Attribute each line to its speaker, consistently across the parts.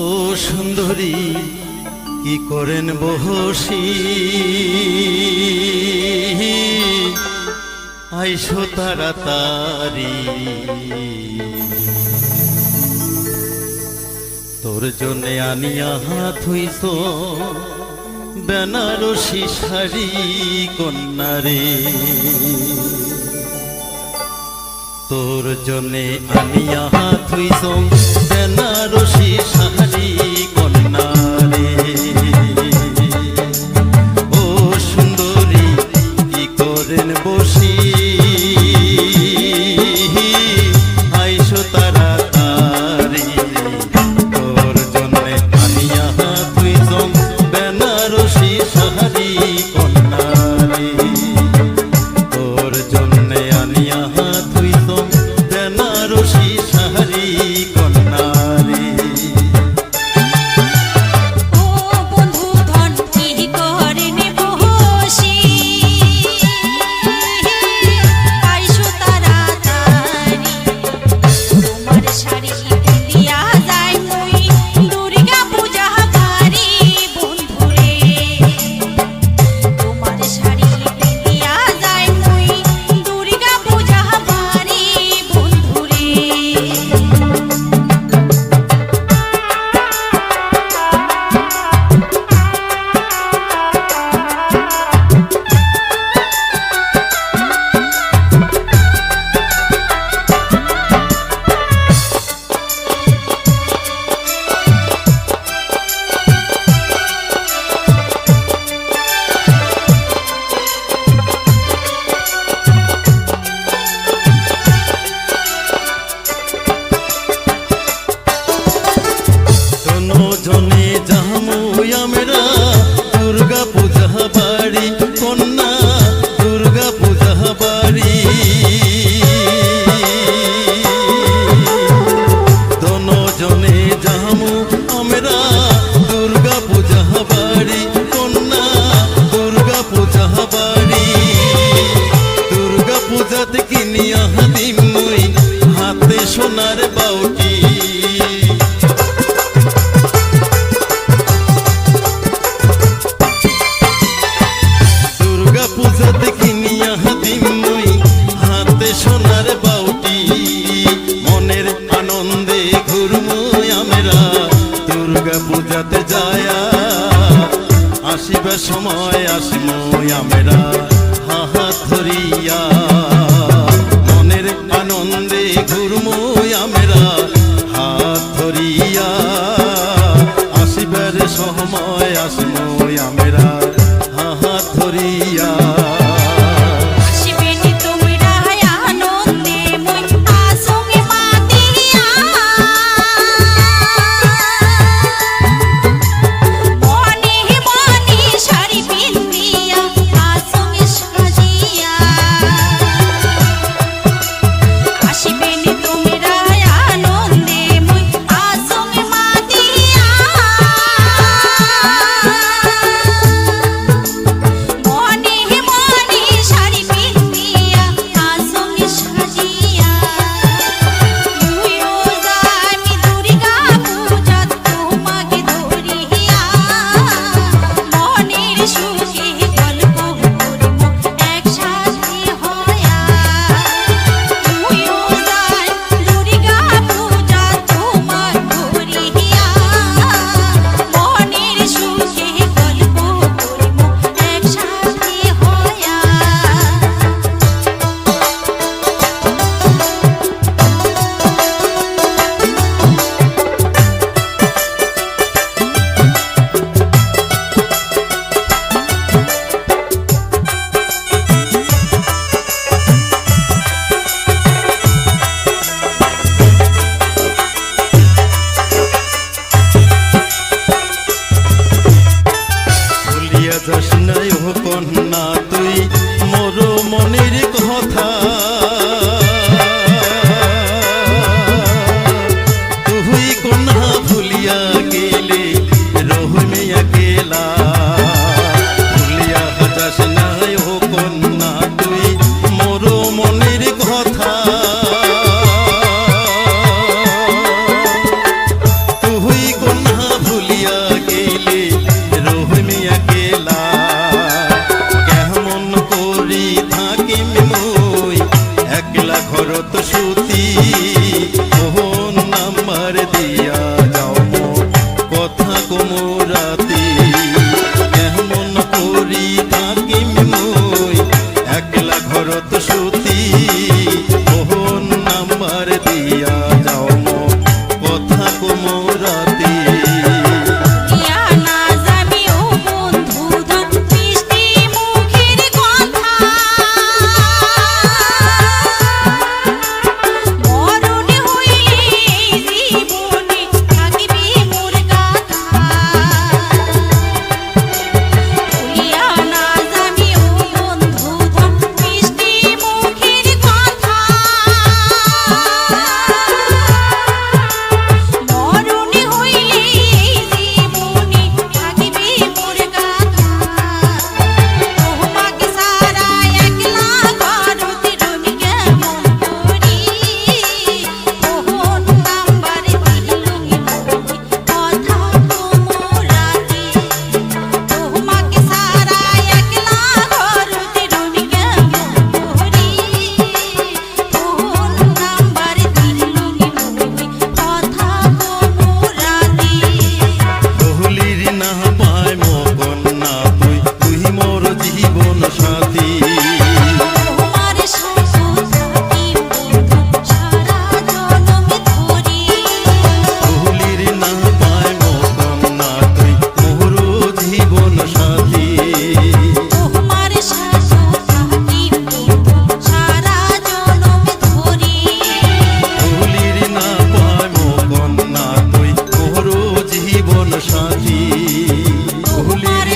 Speaker 1: ও সুন্দরী, কি করেন বহসী? আইসো তাড়াতাড়ি। তোর জন্যে আনিয়া হাত হইত বেনারসি শাড়ি কন্যারে। তোর জন্যে আনিয়া হাত হইত
Speaker 2: রশি সাহারি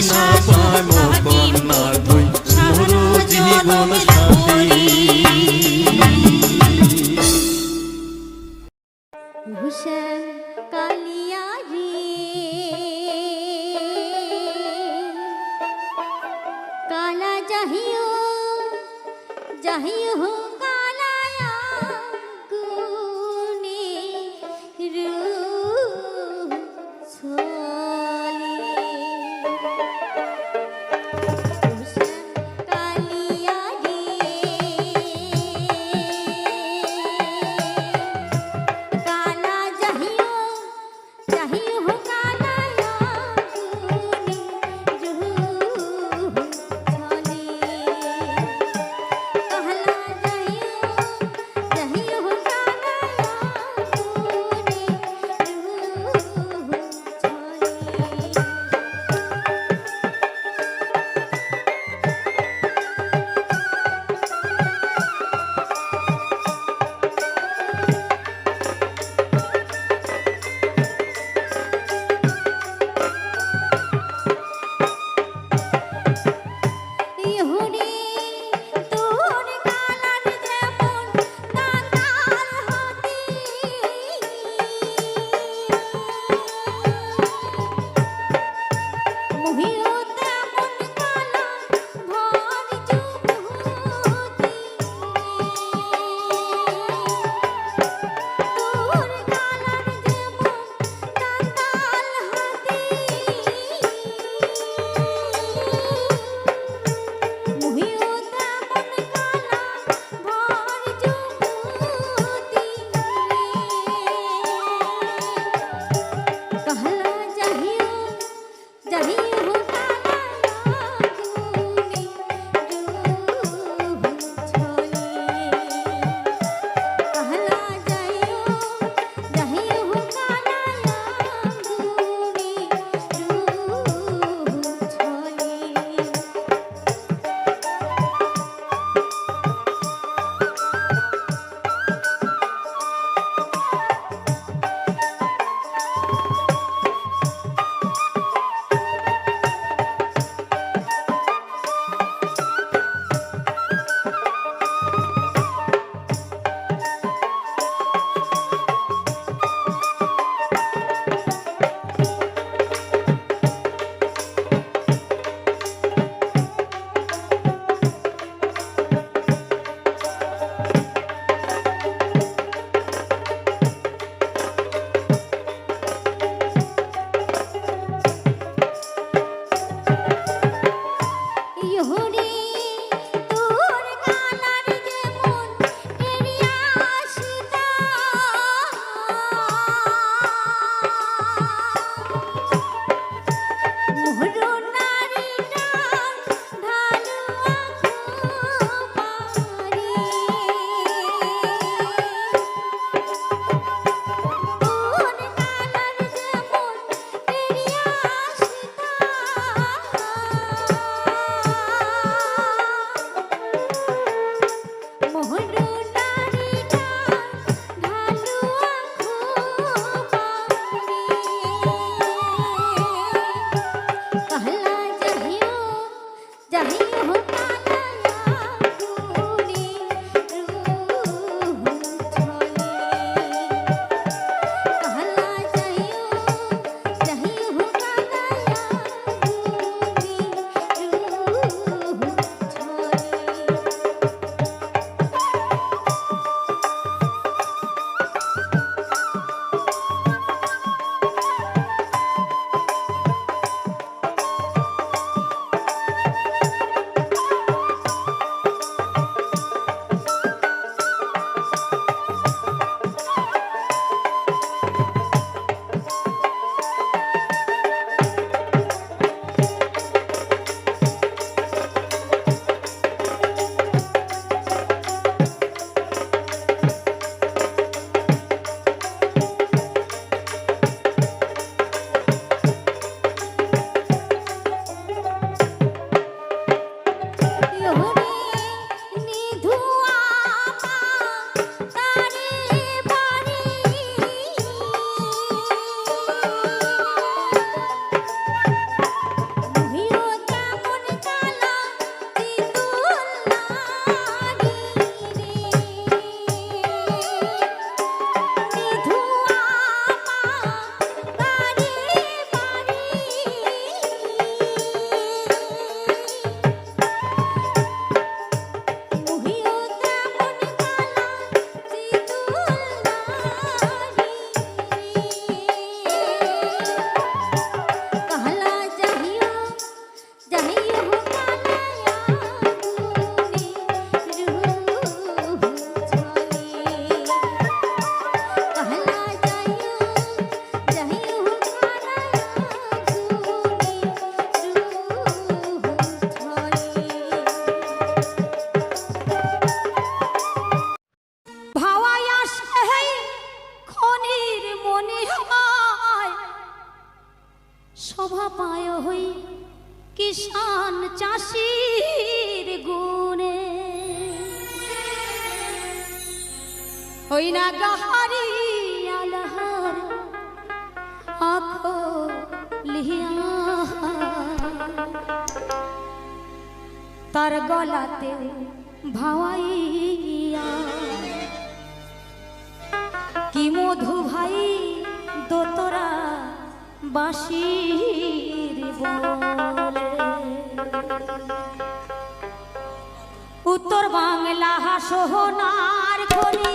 Speaker 2: না পায় মন জীবন হাতে ভাওয়াইয়া। কি মধু ভাই দোতরা বাসি উত্তর বাংলা সোহনার খনি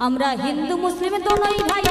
Speaker 2: আমরা হিন্দু মুসলিম দোনোই ভাই।